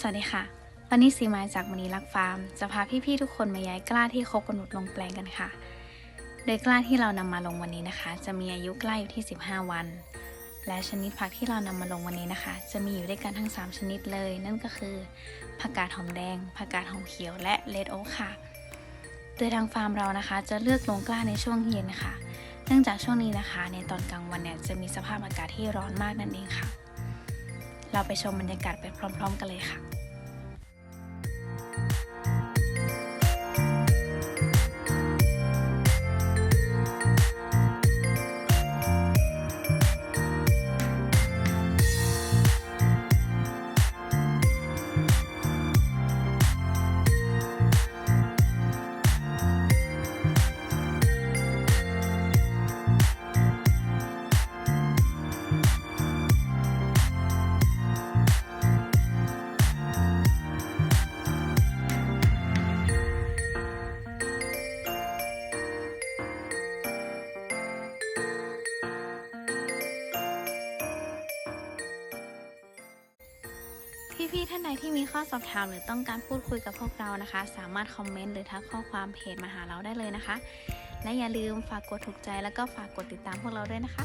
สวัสดีค่ะ วันนี้สีมาจากมณีรักฟาร์ม จะพาพี่ ๆ ทุกคนมาย้ายกล้าที่คบกำหนดลงแปลงกันค่ะ โดยกล้าที่เรานำมาลงวันนี้นะคะ จะมีอายุกล้าอยู่ที่ 15 วัน และชนิดผักที่เรานำมาลงวันนี้นะคะ จะมีอยู่ด้วยกันทั้ง 3 ชนิดเลย นั่นก็คือผักกาดหอมแดงผักกาดหอมเขียวและเลดโอ๊กค่ะ โดยทางฟาร์มเรานะคะ จะเลือกลงกล้าในช่วงเย็นค่ะ เนื่องจากช่วงนี้นะคะ ในตอนกลางวันเนี่ยจะมีสภาพอากาศที่ร้อนมากนั่นเองค่ะ เราไปชมบรรยากาศไปพร้อม ๆ กันเลยค่ะ พี่ๆท่านใดที่มีข้อสอบถาม หรือต้องการพูดคุยกับพวกเรานะคะ สามารถคอมเมนต์หรือทักข้อความเพจมาหาเราได้เลยนะคะ และอย่าลืมฝากกดถูกใจแล้วก็ฝากกดติดตามพวกเราด้วยนะคะ